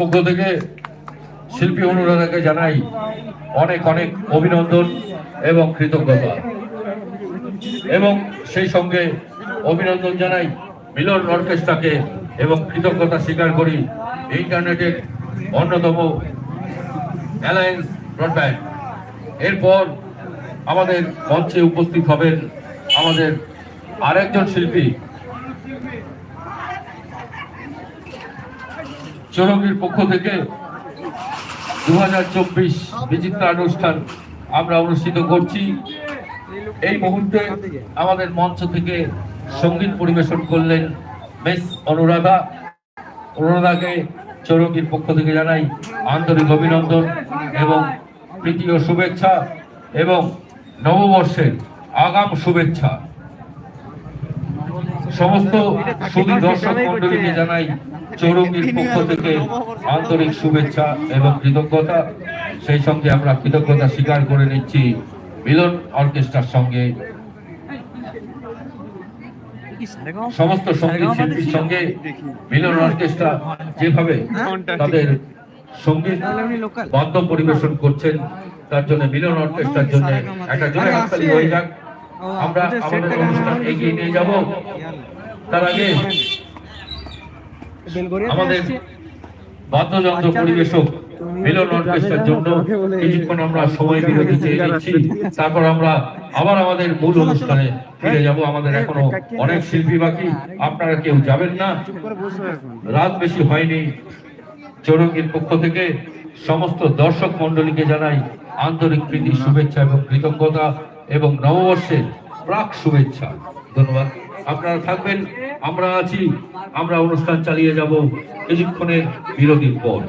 পক্ষ থেকে শিল্পী অনুরাধাকে জানাই অনেক অনেক অভিনন্দন এবং কৃতজ্ঞতা। এবং সেই সঙ্গে অভিনন্দন জানাই মিলন অর্কেস্ট্রাকে এবং কৃতজ্ঞতা স্বীকার করি ইন্টারনেটের অন্যতম অ্যালায়েন্স ব্রডব্যান্ড। এরপর আমাদের মঞ্চে উপস্থিত হবেন আমাদের আরেকজন শিল্পী চরঙ্গীর পক্ষ থেকে দু হাজার চব্বিশ বিচিত্রা অনুষ্ঠান আমরা অনুষ্ঠিত করছি। এই মুহূর্তে আমাদের মঞ্চ থেকে সংগীত পরিবেশন করলেন বেশ অনুরাধা। অনুরাধাকে চৌরঙ্গীর পক্ষ থেকে জানাই আন্তরিক অভিনন্দন এবং প্রীতি ও শুভেচ্ছা এবং নববর্ষের আগাম শুভেচ্ছা। সমস্ত সুদী দর্শক মন্ডলীকে জানাই চৌরঙ্গীর পক্ষ থেকে আন্তরিক শুভেচ্ছা এবং কৃতজ্ঞতা। সেই সঙ্গে আমরা কৃতজ্ঞতা স্বীকার করে নিচ্ছি মিলন অর্কেস্ট্রার সঙ্গে। সমস্ত সংগীত শিল্পীর সঙ্গে মিলন অর্কেস্ট্রা যেভাবে তাদের সংগীত বাদ্য পরিবেশন করছেন তার জন্য মিলন অর্কেস্ট্রার জন্য একটা জোরে হাততালি হয়ে যাক। আমরা আমাদের অনুষ্ঠান এগিয়ে নিয়ে যাব। তার আগে আমাদের বাদ্যযন্ত্র পরিবেশক মিলন অর্কেস্ট্রার জন্য কিছুক্ষণ আমরা সময় বিরতি চেয়ে নিচ্ছি। তারপর আমরা আবার আমাদের মূল অনুষ্ঠানে ফিরে যাব। আমাদের এখনও অনেক শিল্পী বাকি। আপনারা কেউ যাবেন না। রাত বেশি হয়নি। চৌরঙ্গীর পক্ষ থেকে সমস্ত দর্শক মন্ডলীকে জানাই আন্তরিক প্রীতি শুভেচ্ছা এবং কৃতজ্ঞতা। এবং নববর্ষের প্রাক শুভেচ্ছা। ধন্যবাদ। আপনারা থাকবেন, আমরা আছি, আমরা অনুষ্ঠান চালিয়ে যাব। কিছুক্ষণের বিরতির পর।